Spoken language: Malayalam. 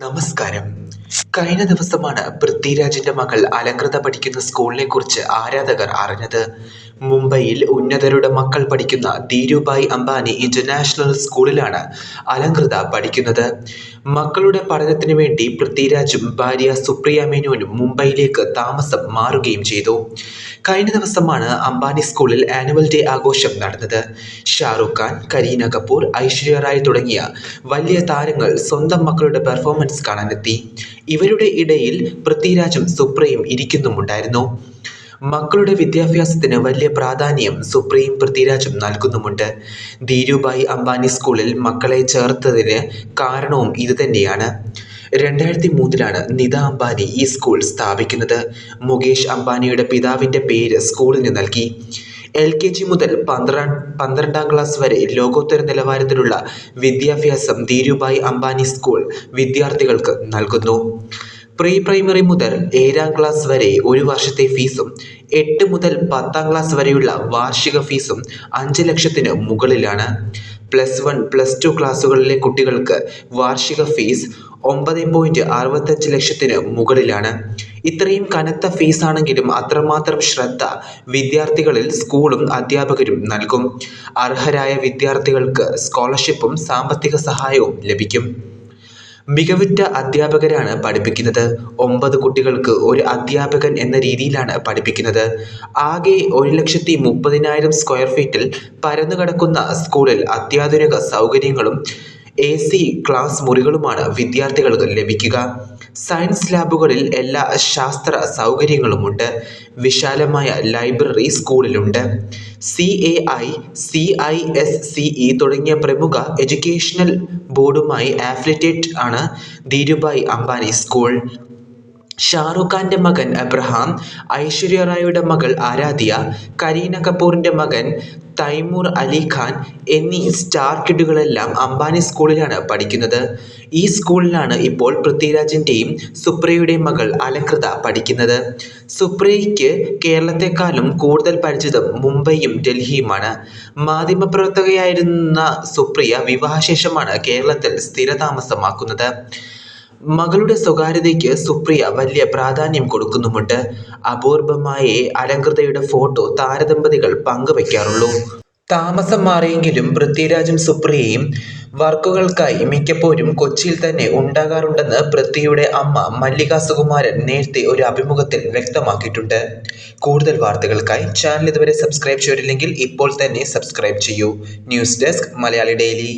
നമസ്കാരം. കഴിഞ്ഞ ദിവസമാണ് പൃഥ്വിരാജിന്റെ മകൾ അലങ്കൃത പഠിക്കുന്ന സ്കൂളിനെ കുറിച്ച് ആരാധകർ അറിഞ്ഞത്. മുംബൈയിൽ ഉന്നതരുടെ മക്കൾ പഠിക്കുന്ന ധീരുഭായ് അംബാനി ഇന്റർനാഷണൽ സ്കൂളിലാണ് അലങ്കൃത പഠിക്കുന്നത്. മക്കളുടെ പഠനത്തിന് വേണ്ടി പൃഥ്വിരാജും ഭാര്യ സുപ്രിയ മേനോനും മുംബൈയിലേക്ക് താമസം മാറുകയും ചെയ്തു. കഴിഞ്ഞ ദിവസമാണ് അംബാനി സ്കൂളിൽ ആനുവൽ ഡേ ആഘോഷം നടന്നത്. ഷാറുഖ് ഖാൻ കരീന കപൂർ ഐശ്വര്യ റായ് തുടങ്ങിയ വലിയ താരങ്ങൾ സ്വന്തം മക്കളുടെ പെർഫോമൻസ് കാണാനെത്തി. ഇവരുടെ ഇടയിൽ പൃഥ്വിരാജും സുപ്രയും ഇരിക്കുന്നുമുണ്ടായിരുന്നു. മക്കളുടെ വിദ്യാഭ്യാസത്തിന് വലിയ പ്രാധാന്യം സുപ്രീം പൃഥ്വിരാജും നൽകുന്നുമുണ്ട്. ധീരുഭായ് അംബാനി സ്കൂളിൽ മക്കളെ ചേർത്തതിന് കാരണവും ഇതുതന്നെയാണ്. രണ്ടായിരത്തി മൂന്നിലാണ് നിത അംബാനി ഈ സ്കൂൾ സ്ഥാപിക്കുന്നത്. മുകേഷ് അംബാനിയുടെ പിതാവിന്റെ പേര് സ്കൂളിന് നൽകി. എൽ കെ ജി മുതൽ പന്ത്രണ്ട് ക്ലാസ് വരെ ലോകോത്തര നിലവാരത്തിലുള്ള വിദ്യാഭ്യാസം ധീരുഭായ് അംബാനി സ്കൂൾ വിദ്യാർത്ഥികൾക്ക് നൽകുന്നു. പ്രീ പ്രൈമറി മുതൽ ഏഴാം ക്ലാസ് വരെ ഒരു വർഷത്തെ ഫീസും എട്ട് മുതൽ പത്താം ക്ലാസ് വരെയുള്ള വാർഷിക ഫീസും അഞ്ച് ലക്ഷത്തിന് മുകളിലാണ്. പ്ലസ് വൺ പ്ലസ് ടു ക്ലാസ്സുകളിലെ കുട്ടികൾക്ക് വാർഷിക ഫീസ് ഒമ്പത് പോയിന്റ് അറുപത്തഞ്ച് ലക്ഷത്തിന് മുകളിലാണ്. ഇത്രയും കനത്ത ഫീസാണെങ്കിലും അത്രമാത്രം ശ്രദ്ധ വിദ്യാർത്ഥികളിൽ സ്കൂളും അധ്യാപകരും നൽകും. അർഹരായ വിദ്യാർത്ഥികൾക്ക് സ്കോളർഷിപ്പും സാമ്പത്തിക സഹായവും ലഭിക്കും. മികവുറ്റ അധ്യാപകരാണ് പഠിപ്പിക്കുന്നത്. ഒമ്പത് കുട്ടികൾക്ക് ഒരു അധ്യാപകൻ എന്ന രീതിയിലാണ് പഠിപ്പിക്കുന്നത്. ആകെ ഒരു ലക്ഷത്തി മുപ്പതിനായിരം സ്ക്വയർ ഫീറ്റിൽ പരന്നു കിടക്കുന്ന സ്കൂളിൽ അത്യാധുനിക സൗകര്യങ്ങളും എ സി ക്ലാസ് മുറികളുമാണ് വിദ്യാർത്ഥികൾക്ക് ലഭിക്കുക. സയൻസ് ലാബുകളിൽ എല്ലാ ശാസ്ത്ര സൗകര്യങ്ങളുമുണ്ട്. വിശാലമായ library സ്കൂളിലുണ്ട്. C A I C I S C E തുടങ്ങിയ പ്രമുഖ എഡ്യൂക്കേഷണൽ ബോർഡുമായി ആഫിലിറ്റേറ്റ് ആണ് ധീരുഭായ് അംബാനി സ്കൂൾ. ഷാറുഖ് ഖാന്റെ മകൻ അബ്രഹാം ഐശ്വര്യ റായിയുടെ മകൾ ആരാധ്യ കരീന കപൂറിന്റെ മകൻ തൈമൂർ അലി ഖാൻ എന്നീ സ്റ്റാർ കിഡുകളെല്ലാം അംബാനി സ്കൂളിലാണ് പഠിക്കുന്നത്. ഈ സ്കൂളിലാണ് ഇപ്പോൾ പൃഥ്വിരാജിന്റെയും സുപ്രിയയുടെയും മകൾ അലകൃത പഠിക്കുന്നത്. സുപ്രിയയ്ക്ക് കേരളത്തെക്കാളും കൂടുതൽ പരിചിതം മുംബൈയും ഡൽഹിയുമാണ്. മാധ്യമപ്രവർത്തകയായിരുന്ന സുപ്രിയ വിവാഹശേഷമാണ് കേരളത്തിൽ സ്ഥിരതാമസമാക്കുന്നത്. മകളുടെ സ്വകാര്യതയ്ക്ക് സുപ്രിയ വലിയ പ്രാധാന്യം കൊടുക്കുന്നുമുണ്ട്. അപൂർവമായേ അലങ്കൃതയുടെ ഫോട്ടോ താരദമ്പതികൾ പങ്കുവയ്ക്കാറുള്ളൂ താമസം മാറിയെങ്കിലും പൃഥ്വിരാജും സുപ്രിയയും വർക്കുകൾക്കായി മിക്കപ്പോഴും കൊച്ചിയിൽ തന്നെ ഉണ്ടാകാറുണ്ടെന്ന് പൃഥ്വിയുടെ അമ്മ മല്ലിക സുകുമാരൻ നേരത്തെ ഒരു അഭിമുഖത്തിൽ വ്യക്തമാക്കിയിട്ടുണ്ട്. കൂടുതൽ വാർത്തകൾക്കായി ചാനൽ ഇതുവരെ സബ്സ്ക്രൈബ് ചെയ്തില്ലെങ്കിൽ ഇപ്പോൾ തന്നെ സബ്സ്ക്രൈബ് ചെയ്യൂ. News Desk Malayali Daily.